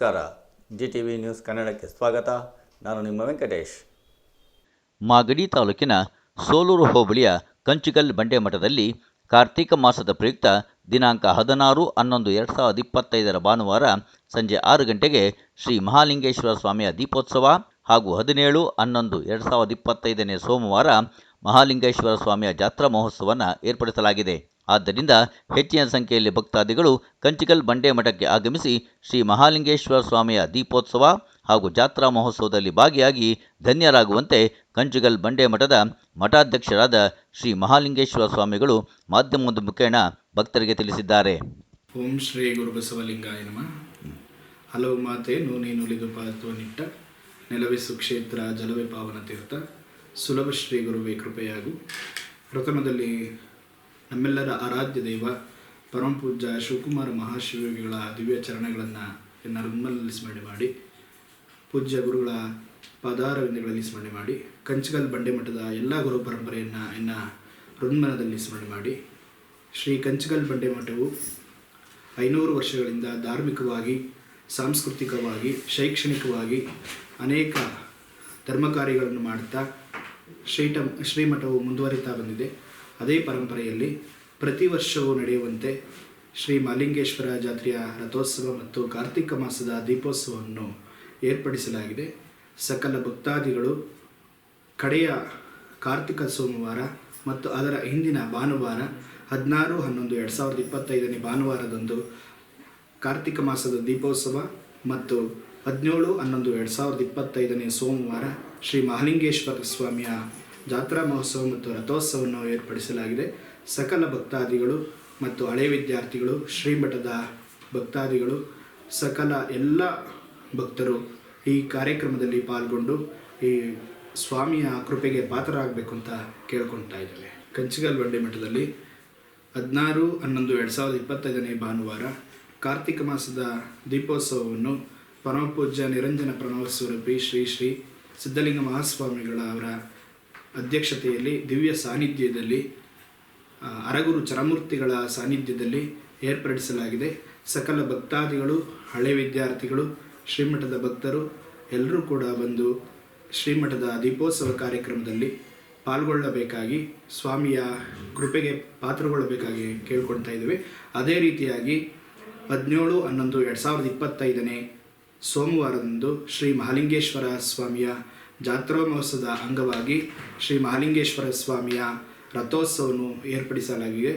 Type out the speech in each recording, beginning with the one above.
ನಮಸ್ಕಾರ. G T V news ಕನ್ನಡಕ್ಕೆ ಸ್ವಾಗತ. ನಾನು ನಿಮ್ಮ ವೆಂಕಟೇಶ್. ಮಾಗಡಿ ತಾಲೂಕಿನ ಸೋಲೂರು ಹೋಬಳಿಯ ಕಂಚಿಕಲ್ ಬಂಡೆಮಠದಲ್ಲಿ ಕಾರ್ತೀಕ ಮಾಸದ ಪ್ರಯುಕ್ತ ದಿನಾಂಕ ಹದಿನಾರು ಹನ್ನೊಂದು ಎರಡು ಸಾವಿರದ ಇಪ್ಪತ್ತೈದರ ಭಾನುವಾರ ಸಂಜೆ ಆರು ಗಂಟೆಗೆ ಶ್ರೀ ಮಹಾಲಿಂಗೇಶ್ವರ ಸ್ವಾಮಿಯ ದೀಪೋತ್ಸವ ಹಾಗೂ ಹದಿನೇಳು ಹನ್ನೊಂದು ಎರಡು ಸಾವಿರದ ಇಪ್ಪತ್ತೈದನೇ ಸೋಮವಾರ ಮಹಾಲಿಂಗೇಶ್ವರ ಸ್ವಾಮಿಯ ಜಾತ್ರಾ ಮಹೋತ್ಸವವನ್ನು ಏರ್ಪಡಿಸಲಾಗಿದೆ. ಆದ್ದರಿಂದ ಹೆಚ್ಚಿನ ಸಂಖ್ಯೆಯಲ್ಲಿ ಭಕ್ತಾದಿಗಳು ಕಂಚಿಕಲ್ ಬಂಡೆ ಮಠಕ್ಕೆ ಆಗಮಿಸಿ ಶ್ರೀ ಮಹಾಲಿಂಗೇಶ್ವರ ಸ್ವಾಮಿಯ ದೀಪೋತ್ಸವ ಹಾಗೂ ಜಾತ್ರಾ ಮಹೋತ್ಸವದಲ್ಲಿ ಭಾಗಿಯಾಗಿ ಧನ್ಯರಾಗುವಂತೆ ಕಂಚಿಕಲ್ ಬಂಡೆ ಮಠದ ಮಠಾಧ್ಯಕ್ಷರಾದ ಶ್ರೀ ಮಹಾಲಿಂಗೇಶ್ವರ ಸ್ವಾಮಿಗಳು ಮಾಧ್ಯಮದ ಮುಖೇಣ ಭಕ್ತರಿಗೆ ತಿಳಿಸಿದ್ದಾರೆ. ಓಂ ಶ್ರೀ ಗುರು ಬಸವಲಿಂಗಾಯ ನಮಃ. ಹಲವು ಮಾತೆ ನೂನಿ ನುಲಿದು ಪಾತ್ವ ನಿಟ್ಟ, ನೆಲವೇ ಸುಕ್ಷೇತ್ರ ಜಲವೇ ಪಾವನ ತೀರ್ಥ, ಸುಲಭ ಶ್ರೀ ಗುರುವೇ ಕೃಪೆಯಾಗು. ಪ್ರಥಮದಲ್ಲಿ ನಮ್ಮೆಲ್ಲರ ಆರಾಧ್ಯ ದೈವ, ಪರಮ ಪೂಜ್ಯ ಶಿವಕುಮಾರ ಮಹಾಶಿವಯೋಗಿಗಳ ದಿವ್ಯ ಚರಣಗಳನ್ನು ಋನ್ಮಲಲ್ಲಿ ಸ್ಮರಣೆ ಮಾಡಿ, ಪೂಜ್ಯ ಗುರುಗಳ ಪದಾರವಿಂದಗಳಲ್ಲಿ ಸ್ಮರಣೆ ಮಾಡಿ, ಕಂಚಗಲ್ ಬಂಡೆ ಮಠದ ಎಲ್ಲ ಗುರು ಪರಂಪರೆಯನ್ನು ಇನ್ನು ಋಣ್ಮನದಲ್ಲಿ ಸ್ಮರಣೆ ಮಾಡಿ, ಶ್ರೀ ಕಂಚಗಲ್ ಬಂಡೆ ಮಠವು ಐನೂರು ವರ್ಷಗಳಿಂದ ಧಾರ್ಮಿಕವಾಗಿ, ಸಾಂಸ್ಕೃತಿಕವಾಗಿ, ಶೈಕ್ಷಣಿಕವಾಗಿ ಅನೇಕ ಧರ್ಮ ಕಾರ್ಯಗಳನ್ನು ಮಾಡುತ್ತಾ ಶ್ರೀಟ ಶ್ರೀಮಠವು ಮುಂದುವರಿತಾ ಬಂದಿದೆ. ಅದೇ ಪರಂಪರೆಯಲ್ಲಿ ಪ್ರತಿ ವರ್ಷವೂ ನಡೆಯುವಂತೆ ಶ್ರೀ ಮಾಲಿಂಗೇಶ್ವರ ಜಾತ್ರೆಯ ರಥೋತ್ಸವ ಮತ್ತು ಕಾರ್ತಿಕ ಮಾಸದ ದೀಪೋತ್ಸವವನ್ನು ಏರ್ಪಡಿಸಲಾಗಿದೆ. ಸಕಲ ಭಕ್ತಾದಿಗಳು ಕಡೆಯ ಕಾರ್ತಿಕ ಸೋಮವಾರ ಮತ್ತು ಅದರ ಹಿಂದಿನ ಭಾನುವಾರ ಹದಿನಾರು, ಹನ್ನೊಂದು, ಎರಡು ಸಾವಿರದ ಇಪ್ಪತ್ತೈದನೇ ಭಾನುವಾರದಂದು ಕಾರ್ತಿಕ ಮಾಸದ ದೀಪೋತ್ಸವ ಮತ್ತು ಹದಿನೇಳು, ಹನ್ನೊಂದು, ಎರಡು ಸಾವಿರದ ಇಪ್ಪತ್ತೈದನೇ ಸೋಮವಾರ ಶ್ರೀ ಮಹಾಲಿಂಗೇಶ್ವರ ಸ್ವಾಮಿಯ ಜಾತ್ರಾ ಮಹೋತ್ಸವ ಮತ್ತು ರಥೋತ್ಸವವನ್ನು ಏರ್ಪಡಿಸಲಾಗಿದೆ. ಸಕಲ ಭಕ್ತಾದಿಗಳು ಮತ್ತು ಹಳೆ ವಿದ್ಯಾರ್ಥಿಗಳು, ಶ್ರೀಮಠದ ಭಕ್ತಾದಿಗಳು, ಸಕಲ ಎಲ್ಲ ಭಕ್ತರು ಈ ಕಾರ್ಯಕ್ರಮದಲ್ಲಿ ಪಾಲ್ಗೊಂಡು ಈ ಸ್ವಾಮಿಯ ಕೃಪೆಗೆ ಪಾತ್ರರಾಗಬೇಕು ಅಂತ ಕೇಳ್ಕೊಳ್ತಾ ಇದ್ದೇವೆ. ಕಂಚಿಗಲ್ ಬಂಡೆ ಮಠದಲ್ಲಿ ಹದಿನಾರು, ಹನ್ನೊಂದು, ಎರಡು ಸಾವಿರದ ಇಪ್ಪತ್ತೈದನೇ ಭಾನುವಾರ ಕಾರ್ತಿಕ ಮಾಸದ ದೀಪೋತ್ಸವವನ್ನು ಪರಮಪೂಜ್ಯ ನಿರಂಜನ ಪ್ರಣವ ಸ್ವರೂಪಿ ಶ್ರೀ ಶ್ರೀ ಸಿದ್ಧಲಿಂಗ ಮಹಾಸ್ವಾಮಿಗಳ ಅವರ ಅಧ್ಯಕ್ಷತೆಯಲ್ಲಿ, ದಿವ್ಯ ಸಾನ್ನಿಧ್ಯದಲ್ಲಿ ಅರಗುರು ಚರಮೂರ್ತಿಗಳ ಸಾನ್ನಿಧ್ಯದಲ್ಲಿ ಏರ್ಪಡಿಸಲಾಗಿದೆ. ಸಕಲ ಭಕ್ತಾದಿಗಳು, ಹಳೆ ವಿದ್ಯಾರ್ಥಿಗಳು, ಶ್ರೀಮಠದ ಭಕ್ತರು ಎಲ್ಲರೂ ಕೂಡ ಬಂದು ಶ್ರೀಮಠದ ದೀಪೋತ್ಸವ ಕಾರ್ಯಕ್ರಮದಲ್ಲಿ ಪಾಲ್ಗೊಳ್ಳಬೇಕಾಗಿ, ಸ್ವಾಮಿಯ ಕೃಪೆಗೆ ಪಾತ್ರಗೊಳ್ಳಬೇಕಾಗಿ ಕೇಳ್ಕೊಳ್ತಾ ಇದ್ದೇವೆ. ಅದೇ ರೀತಿಯಾಗಿ ಹದಿನೇಳು, ಹನ್ನೊಂದು, ಎರಡು ಸಾವಿರದ ಇಪ್ಪತ್ತೈದನೇ ಸೋಮವಾರದಂದು ಶ್ರೀ ಮಹಾಲಿಂಗೇಶ್ವರ ಸ್ವಾಮಿಯ ಜಾತ್ರಾ ಮಹೋತ್ಸವದ ಅಂಗವಾಗಿ ಶ್ರೀ ಮಹಾಲಿಂಗೇಶ್ವರ ಸ್ವಾಮಿಯ ರಥೋತ್ಸವವನ್ನು ಏರ್ಪಡಿಸಲಾಗಿದೆ.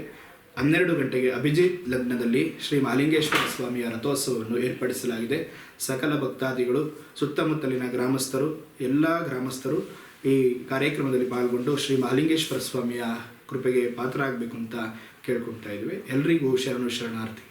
ಹನ್ನೆರಡು ಗಂಟೆಗೆ ಅಭಿಜಿತ್ ಲಗ್ನದಲ್ಲಿ ಶ್ರೀ ಮಹಾಲಿಂಗೇಶ್ವರ ಸ್ವಾಮಿಯ ರಥೋತ್ಸವವನ್ನು ಏರ್ಪಡಿಸಲಾಗಿದೆ. ಸಕಲ ಭಕ್ತಾದಿಗಳು, ಸುತ್ತಮುತ್ತಲಿನ ಗ್ರಾಮಸ್ಥರು, ಎಲ್ಲ ಗ್ರಾಮಸ್ಥರು ಈ ಕಾರ್ಯಕ್ರಮದಲ್ಲಿ ಪಾಲ್ಗೊಂಡು ಶ್ರೀ ಮಹಾಲಿಂಗೇಶ್ವರ ಸ್ವಾಮಿಯ ಕೃಪೆಗೆ ಪಾತ್ರ ಆಗಬೇಕು ಅಂತ ಕೇಳ್ಕೊಳ್ತಾ ಇದ್ವಿ ಎಲ್ರಿಗೂ ಶರಣು ಶರಣಾರ್ಥಿ.